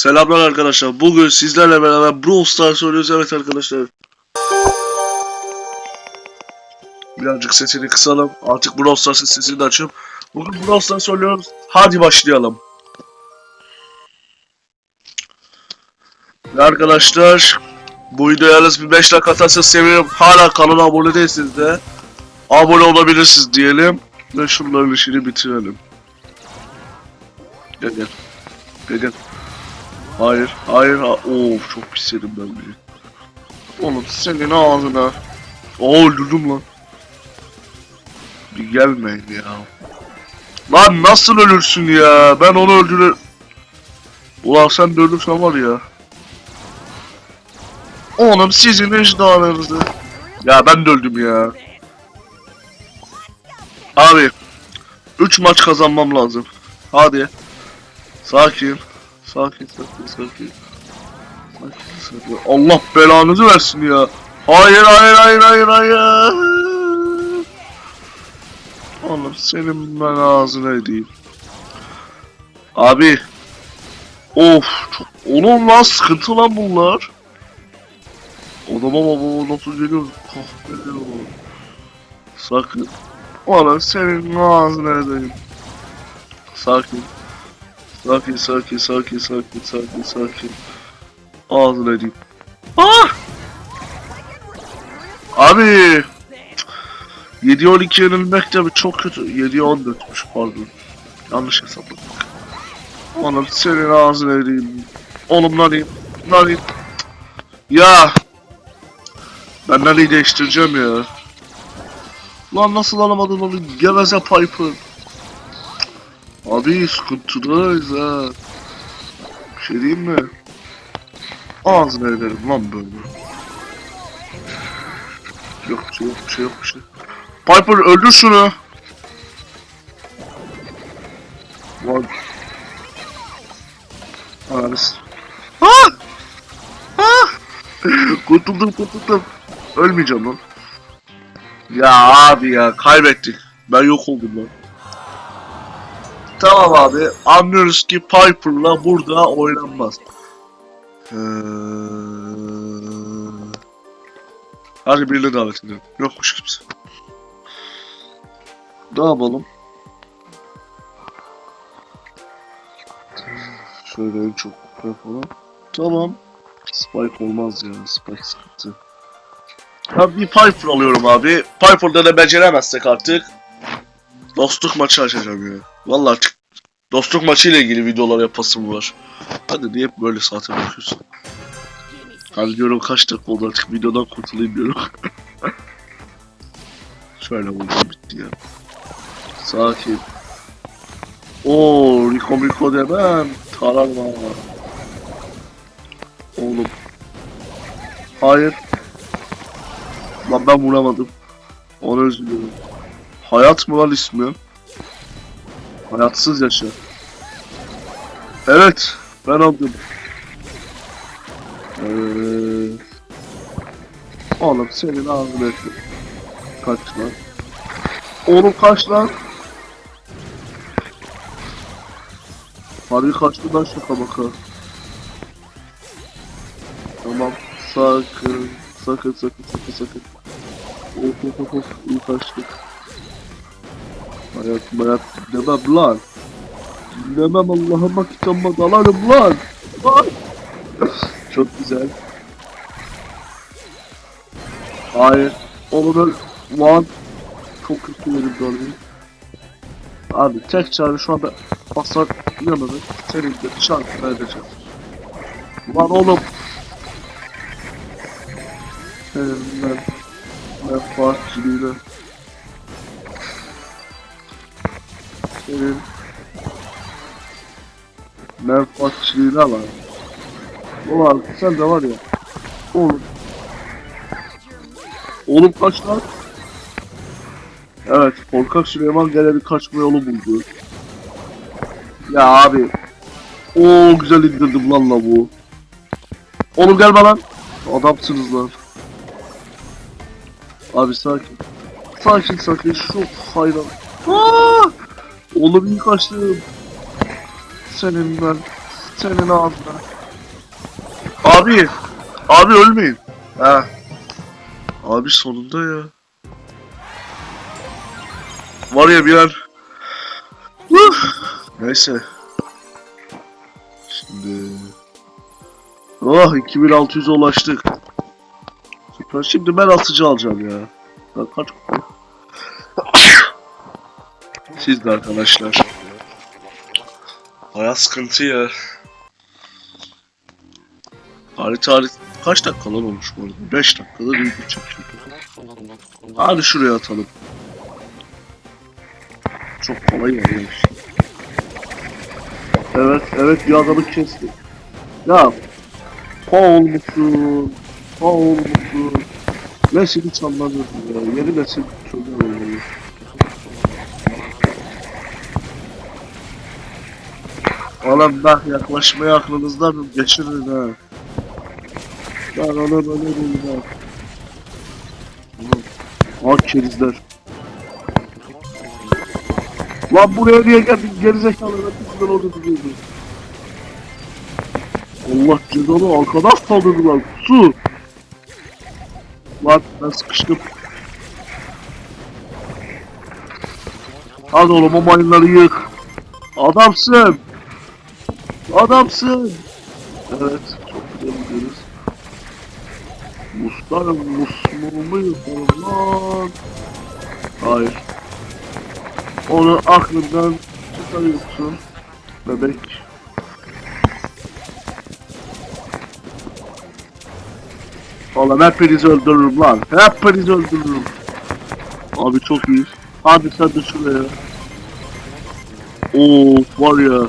Selamlar arkadaşlar. Bugün sizlerle beraber Brawl Stars oynuyoruz. Evet arkadaşlar. Birazcık sesini kısalım. Artık Brawl Stars'ın sesini de açıyorum. Bugün Brawl Stars oynuyoruz. Hadi başlayalım. Ve arkadaşlar bu videoya yalnız bir 5 like atarsanız sevinirim. Hala kanala abone değilsiniz de abone olabilirsiniz diyelim. Ve şunların işini bitirelim. Gel gel. Gel gel. Hayır, hayır, ha of çok pis yedim ben beni. Oğlum senin ağzına. Oo öldürdüm lan. Bir gelmeyin ya. Lan nasıl ölürsün ya? Ben onu öldürür. Ulan sen de ölürsen var ya. Oğlum sizin ejderhanınızı. Ya ben de öldüm ya. Abi. 3 maç kazanmam lazım. Hadi. Sakin. Sakin sakin sakin. Sakin sakin. Allah belanızı versin ya. Hayır hayır hayır hayır hayır. Oğlum senin ben ağzına edeyim. Abi. Of çok. Oğlum lan sıkıntı lan bunlar. Odama baba nasıl geliyor? Kahve oğlum. Sakın. Oğlum senin ağzına edeyim. Sakin. Sakin sakin sakin sakin sakin sakin. Ağzına edeyim. Ah! Abi! 7 12 yenilmek de çok kötü. 7 14'müş pardon. Yanlış hesapladım. Oğlum senin ağzına edeyim. Oğlum narayım. Narayım. Ya! Ben nereyi değiştireceğim ya? Lan nasıl alamadın onu geveze Piper? Abi sıkıntıdayız ha. Bir şey diyeyim mi? Ağzına ederim lan böyle. Yok bir şey yok bir şey yok bir şey. Piper öldür şunu. Lan. Ananız. Ah! Ah! kurtuldum kurtuldum. Ölmeyeceğim lan. Ya abi ya kaybettik. Ben yok oldum lan. Tamam abi. Anlıyoruz ki Piper'la burada oynanmaz. Ee... Hadi birini davet edelim. Yokmuş kimse. Ne yapalım? Şöyle en çok yapalım. Tamam. Spike olmaz ya. Spike sıkıntı. Ha bir Piper alıyorum abi. Piper'da da beceremezsek artık dostluk maçı açacağım ya. Vallahi artık dostluk maçı ile ilgili videolar yapasım var. Hadi niye hep böyle saate bakıyorsun? Hani diyorum kaç dakika oldu artık videodan kurtulayım diyorum. Şöyle vurdum bitti ya. Sakin. Oo, Rico Rico demem. Tararma. Oğlum. Hayır. Lan ben vuramadım. Özür dilerim. Hayat mı lan ismi? Hayatsız yaşa. Evet, ben aldım. Ee, oğlum senin ağzını ettim. Kaç lan? Oğlum kaç lan? Harbi kaçtı lan şaka baka. Tamam, sakın, sakın, sakın, sakın, sakın. Of of of of, iyi kaçtık. Hayat hayat demem lan. Dinlemem Allah'ıma kitabıma dalarım lan. Lan. Çok güzel. Hayır. Onu da lan. Çok kötü yerim gördüm. Abi tek çare şu anda basar yanını senin de şarkı edeceğim. Lan oğlum. Senin ben menfaatçiliğine. Senin menfaatçiliğine var. Ulan sen de var ya. Oğlum. Oğlum kaç lan? Evet, korkak Süleyman gene bir kaçma yolu buldu. Ya abi. Oo güzel indirdim lan la bu. Oğlum gelme lan. Adamsınız lan. Abi sakin. Sakin sakin şu hayran. Aa! Oğlum iyi kaçtım. Senin ben senin ağzına. Abi. Abi ölmeyin. Ha. Abi sonunda ya. Var ya bir. Huh. Neyse. Şimdi. Oh 2600'e ulaştık. Süper. Şimdi ben atıcı alacağım ya. Ben kaç Siz de arkadaşlar. Baya sıkıntı ya. Harita harita kaç dakikalar olmuş bu arada? 5 dakikada bir çekiyor. Hadi şuraya atalım. Çok kolay oluyor. Evet, evet bir adamı kestik. Ya, Paul musun? Paul musun? Nesil hiç anlamıyorum ya. Yeni nesil çocuğu oluyor. Oğlum bak yaklaşmaya aklınızdan? Geçirin ha. Ben ona böyle değil ha. Ak kerizler. Lan buraya niye geldin gerizekalı ben bizden orada duruyordum. Allah cezanı arkadan saldırdılar su. Lan ben sıkıştım. Hadi oğlum o mayınları yık. Adamsın. Adamsın. Evet çok güzel gidiyoruz. Muslar musmumu yapalım. Hayır. Onu aklından çıkarıyorsun. Bebek. Oğlum hepinizi öldürürüm lan. Hepinizi öldürürüm. Abi çok iyi. Hadi sen de şuraya. Oo var ya.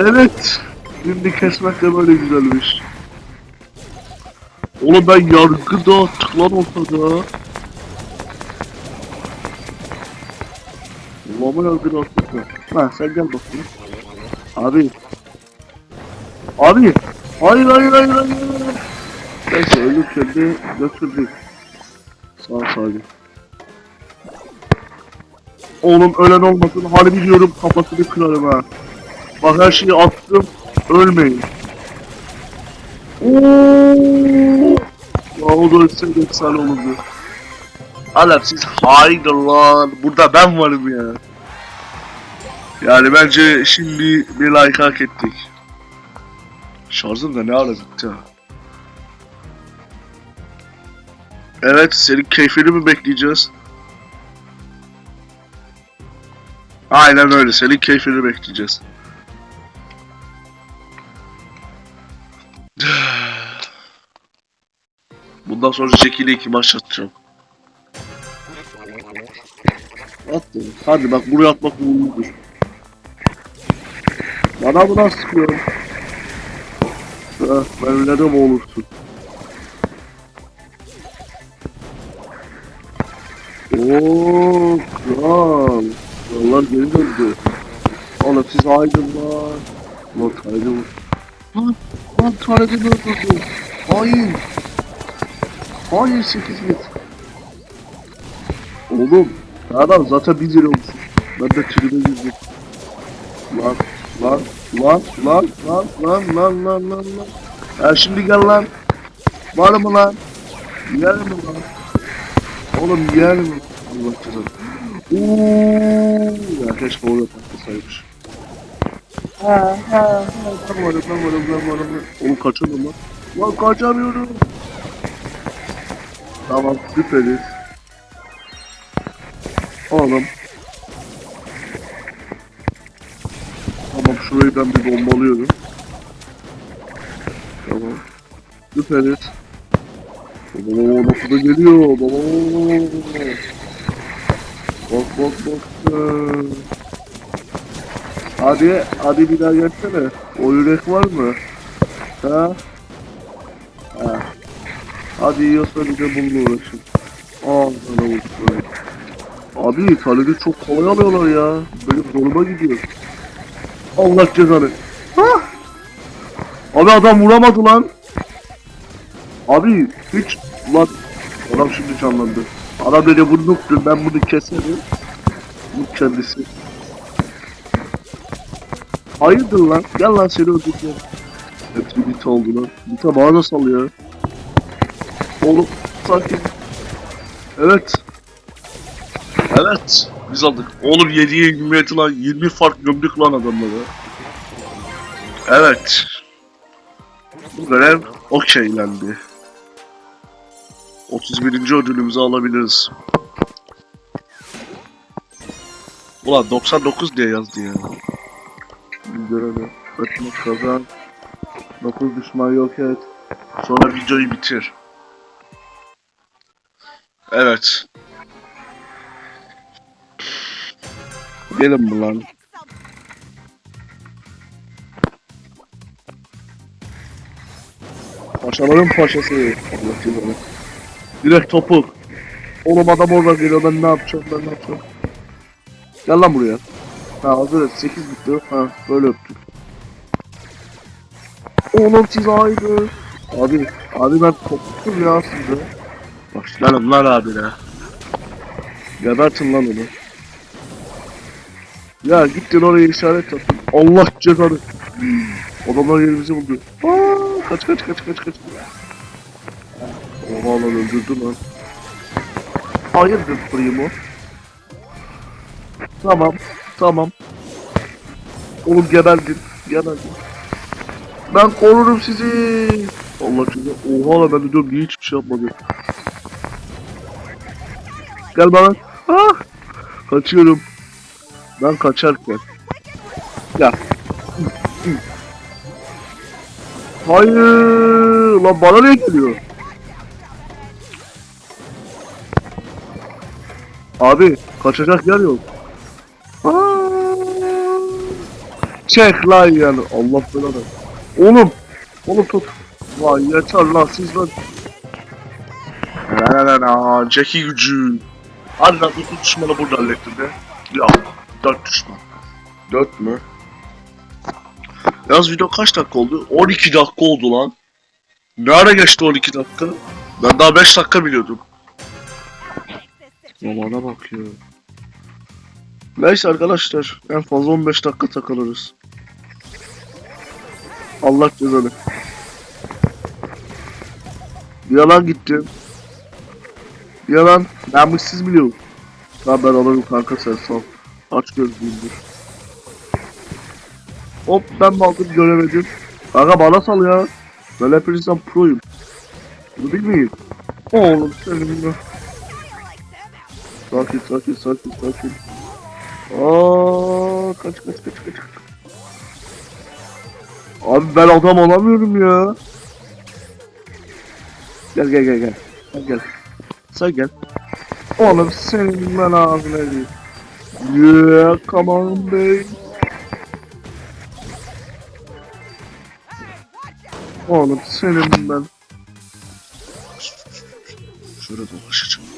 Evet. Şimdi kesmek de böyle güzelmiş. Oğlum ben yargı dağıttık lan ortada. Allah'ıma yargı dağıttık ya. Ha sen gel bakayım. Abi. Abi. Hayır hayır hayır hayır. Neyse ölürken de götürdük. Sağ salim. Oğlum ölen olmasın. Harbi diyorum kafasını kırarım ha. Bak her şeyi attım. Ölmeyin. Ooo. Ya o da ölseydi efsane olurdu. Alem siz hain lan. Burada ben varım ya. Yani bence şimdi bir like hak ettik. Şarjım da ne ara bitti ha. Evet senin keyfini mi bekleyeceğiz? Aynen öyle senin keyfini bekleyeceğiz. Bundan sonra Jack ile iki maç atacağım. At dedim. Hadi bak buraya atmak uğurludur. Bana buradan sıkıyorum. Ah, ben ne de mi olursun? Ooo kral. Krallar geri döndü. Oğlum siz aydınlar. Lan aydın. Lan lan Tarek'i öldürdü. Hain. Hain 8 bit. Oğlum adam zaten bir lira olmuş. Ben de tribe girdim. Lan lan lan lan lan lan lan lan lan lan. Ya şimdi gel lan. Var mı lan? Yer mi lan? Oğlum yer mi? Allah cezanı. Uuu. Ya keşke orada patlasaymış. Ha ha ha. Ben varım ben varım ben varım. Oğlum kaçamıyorum lan. Lan kaçamıyorum. Tamam süperiz. Oğlum. Tamam şurayı ben bir bombalıyorum. Tamam. Süperiz. Baba nasıl da geliyor. Baba. Bak bak bak. Hadi, hadi bir daha gelsene. O yürek var mı? Ha. Hadi yiyorsa bir de bununla uğraşın. Aa, sana vurdu. Abi taledi çok kolay alıyorlar ya. Benim zoruma gidiyor. Allah cezanı. Ha? Abi adam vuramadı lan. Abi hiç lan adam şimdi canlandı. Adam beni vurduktu ben bunu keserim. Bu kendisi. Hayırdır lan? Gel lan seni öldüreceğim. Hepsi bit oldu lan. Bite bana da salıyor. Oğlum sakin. Evet. Evet. Biz aldık. Oğlum 7'ye 27 lan. 20 fark gömdük lan adamları. Evet. Bu görev okeylendi. 31. ödülümüzü alabiliriz. Ulan 99 diye yazdı ya. Bir görevi. Kaçmak kazan. 9 düşman yok et. Sonra videoyu bitir. Evet. Gelin mi lan? Paşaların paşası. Allah cezanı. Direkt topuk. Oğlum adam orada geliyor ben ne yapacağım ben ne yapacağım. Gel lan buraya. Ha hazır et 8 bitti. Ha böyle öptük. Oğlum siz haydi. Abi, abi ben koptum ya size. Başlarım lan abine. Gebertin lan onu. Ya gittin oraya işaret attın. Allah cezanı. Adamlar yerimizi buldu. Aa, kaç kaç kaç kaç kaç. Oha lan öldürdü lan. Hayırdır primo? Tamam, tamam. Oğlum geberdin, geberdin. Ben korurum sizi. Allah size. Oha lan ben de diyorum niye hiçbir şey yapmadı. Gel bana. Ah! Kaçıyorum. Ben kaçarken. Gel. Hayır. Lan bana ne geliyor? Abi kaçacak yer yok. Aa! Çek lan yani. Allah belanı. Oğlum. Oğlum tut. Vay yeter lan siz lan. La la la la. Jackie gücü. Lan bu düşmanı burada hallettim be. Ya. Dört düşman. Dört mü? Yalnız video kaç dakika oldu? 12 dakika oldu lan. Ne ara geçti 12 dakika? Ben daha 5 dakika biliyordum. Zamana bak ya. Neyse arkadaşlar en fazla 15 dakika takılırız. Allah cezanı. Yalan gittim. Yalan ben siz biliyorum. Tamam ben alırım kanka sen sal. Aç gözlüğümdür. Hop ben aldım göremedim. Kanka bana sal ya. Ben hepinizden proyum. Bunu bilmeyin. Oğlum senin ya. Sakin sakin sakin sakin. Aa kaç kaç kaç kaç. Abi ben adam olamıyorum ya. Gel gel gel gel. Gel gel. Sen gel. Oğlum senin ben ağzına değil. Yeah, come on baby. Oğlum senin ben. Şöyle dolaşacağım.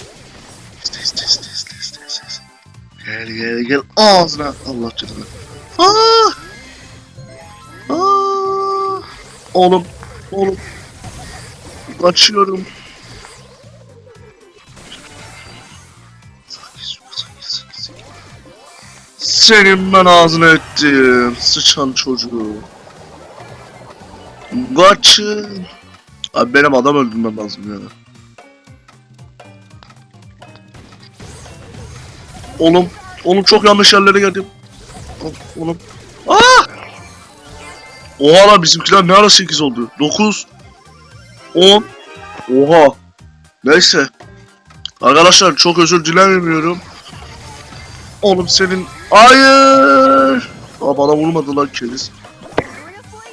İste iste iste iste iste iste. Gel gel gel ağzına Allah canına. Aa! Aa! Oğlum oğlum. Kaçıyorum. Senin ben ağzına ettim. Sıçan çocuğu. Kaçın. Abi benim adam öldürmem lazım ya. Oğlum, oğlum çok yanlış yerlere geldim. Oğlum. Aa! Oha lan bizimkiler ne ara 8 oldu? 9 10 Oha. Neyse. Arkadaşlar çok özür dilemiyorum. Oğlum senin Hayır. Aa bana vurmadı lan keriz.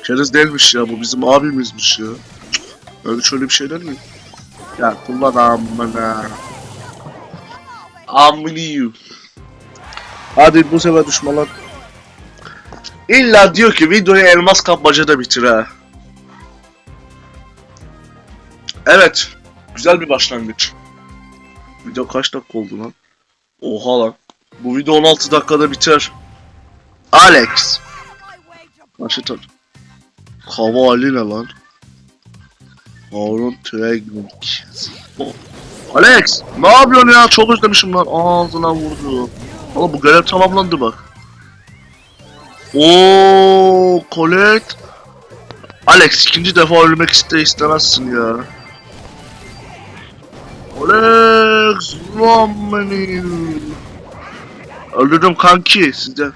Keriz değilmiş ya bu bizim abimizmiş ya. Öyle şöyle bir şeyler mi? Ya kullan amına. Amını Hadi bu sefer düşmanlar. İlla diyor ki videoyu elmas kapmacada bitir ha. Evet. Güzel bir başlangıç. Video kaç dakika oldu lan? Oha lan. Bu video 16 dakikada biter. Alex. Başlat. Hava Ali ne lan? Harun Tregnik. Alex! Ne yapıyorsun ya? Çok özlemişim lan. Ağzına vurdu. Valla bu görev tamamlandı bak. Oo, Colette. Alex ikinci defa ölmek iste istemezsin ya. Alex, lan beni. Öldürdüm kanki sizde.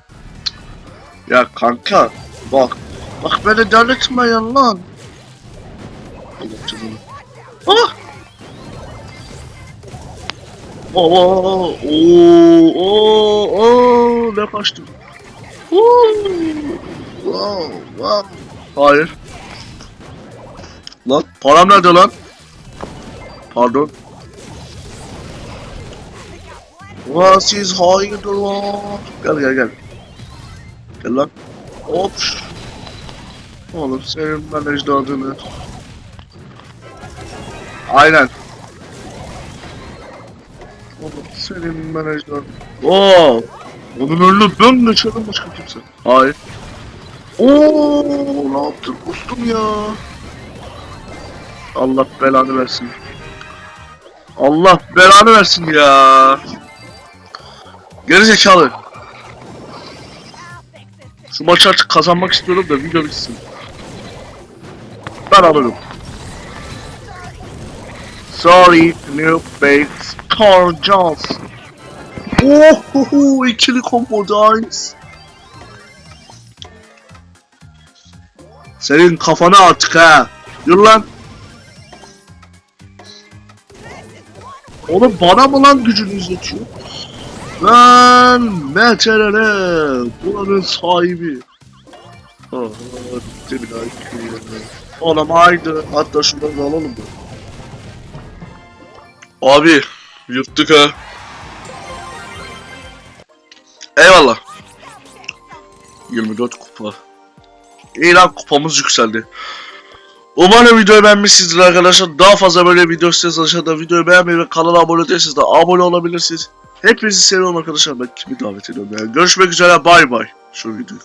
Ya kanka, bak. Bak beni delirtmeyin lan. Allah. Ah! Oo, oo, oo, oo, ne kaçtım. Oo, Wow, wow. Hayır. Lan param nerede lan? Pardon. Ulan siz hayırdır lan? Gel gel gel. Gel lan. Hop. Oğlum senin ben ecdadını. Aynen. Oğlum senin ecdadını. Oo. Onun önüne ben geçerim başka kimse. Hayır. Oo, ne yaptın ustum ya? Allah belanı versin. Allah belanı versin ya. Geri zekalı. Şu maçı artık kazanmak istiyorum da video bitsin. Ben alırım. Sorry, new base, Carl Jones. Oh, ikili combo dice. Senin kafana artık ha. Yürü lan. Oğlum bana mı lan gücünü izletiyor? Ben Meteor'e buranın sahibi. Dakika. Oğlum haydi. Hatta şunları da alalım mı? Abi yırttık ha. Eyvallah. 24 kupa. İyi lan kupamız yükseldi. Umarım videoyu beğenmişsinizdir arkadaşlar. Daha fazla böyle video istiyorsanız aşağıda videoyu beğenmeyi ve kanala abone değilseniz de abone olabilirsiniz. Hepinizi seviyorum arkadaşlar. Ben kimi davet ediyorum yani. Görüşmek üzere bay bay. Şu videoyu